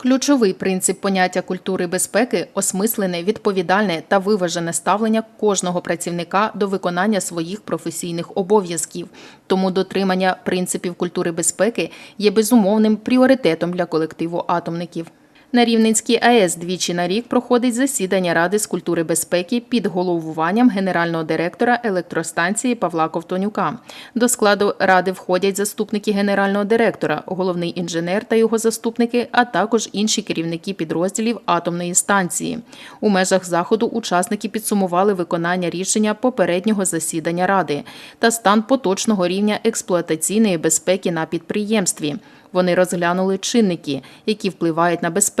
Ключовий принцип поняття культури безпеки осмислене, відповідальне та виважене ставлення кожного працівника до виконання своїх професійних обов'язків. Тому дотримання принципів культури безпеки є безумовним пріоритетом для колективу атомників. На Рівненській АЕС двічі на рік проходить засідання Ради з культури безпеки під головуванням генерального директора електростанції Павла Ковтонюка. До складу ради входять заступники генерального директора, головний інженер та його заступники, а також інші керівники підрозділів атомної станції. У межах заходу учасники підсумували виконання рішення попереднього засідання ради та стан поточного рівня експлуатаційної безпеки на підприємстві. Вони розглянули чинники, які впливають на безпеку,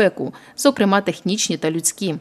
зокрема технічні та людські.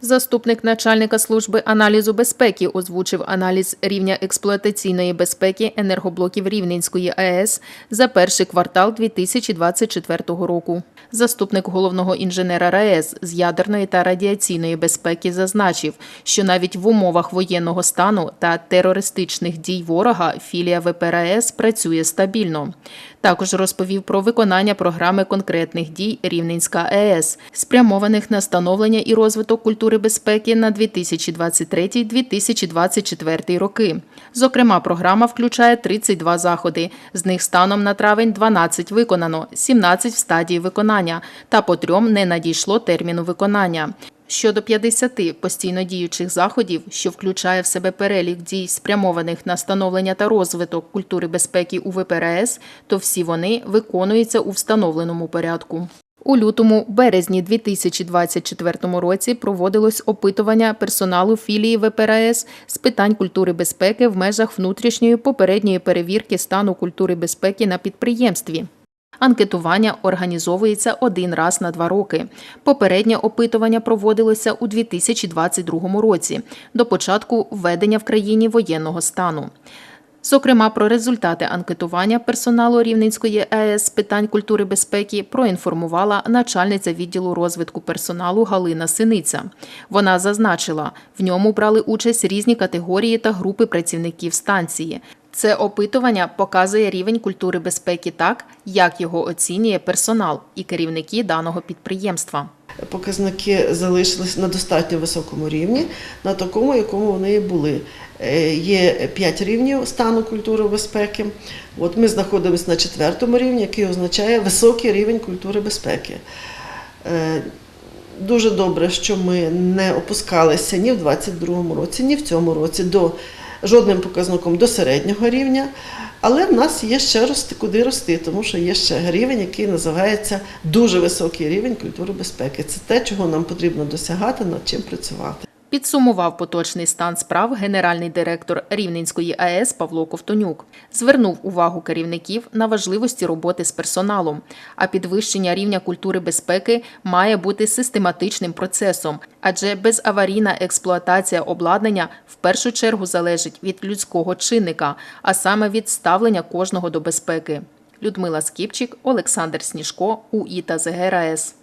Заступник начальника служби аналізу безпеки озвучив аналіз рівня експлуатаційної безпеки енергоблоків Рівненської АЕС за перший квартал 2024 року. Заступник головного інженера РАЕС з ядерної та радіаційної безпеки зазначив, що навіть в умовах воєнного стану та терористичних дій ворога філія ВПРАЕС працює стабільно. Також розповів про виконання програми конкретних дій Рівненська АЕС, спрямованих на становлення і розвиток культури безпеки на 2023-2024 роки. Зокрема, програма включає 32 заходи. З них станом на травень 12 виконано, 17 в стадії виконання, та по трьом не надійшло терміну виконання. Щодо 50 постійно діючих заходів, що включає в себе перелік дій, спрямованих на становлення та розвиток культури безпеки у ВПРС, то всі вони виконуються у встановленому порядку. У лютому березні 2024 році проводилось опитування персоналу філії ВПРС з питань культури безпеки в межах внутрішньої попередньої перевірки стану культури безпеки на підприємстві. Анкетування організовується один раз на два роки. Попереднє опитування проводилося у 2022 році до початку введення в країні воєнного стану. Зокрема, про результати анкетування персоналу Рівненської АЕС з питань культури безпеки проінформувала начальниця відділу розвитку персоналу Галина Синиця. Вона зазначила, в ньому брали участь різні категорії та групи працівників станції. Це опитування показує рівень культури безпеки так, як його оцінює персонал і керівники даного підприємства. Показники залишились на достатньо високому рівні, на такому, якому вони і були. Е, Є 5 рівнів стану культури безпеки. От ми знаходимося на четвертому рівні, який означає високий рівень культури безпеки. Е, Дуже добре, що ми не опускалися ні в 2022 році, ні в цьому році до жодним показником до середнього рівня. Але в нас є ще рости, куди рости, тому що є ще рівень, який називається дуже високий рівень культури безпеки. Це те, чого нам потрібно досягати, над чим працювати. Підсумував поточний стан справ генеральний директор Рівненської АЕС Павло Ковтонюк. Звернув увагу керівників на важливості роботи з персоналом, а підвищення рівня культури безпеки має бути систематичним процесом, адже безаварійна експлуатація обладнання в першу чергу залежить від людського чинника, а саме від ставлення кожного до безпеки. Людмила Скіпчик, Олександр Сніжко, УІТА ЗГРАЕС.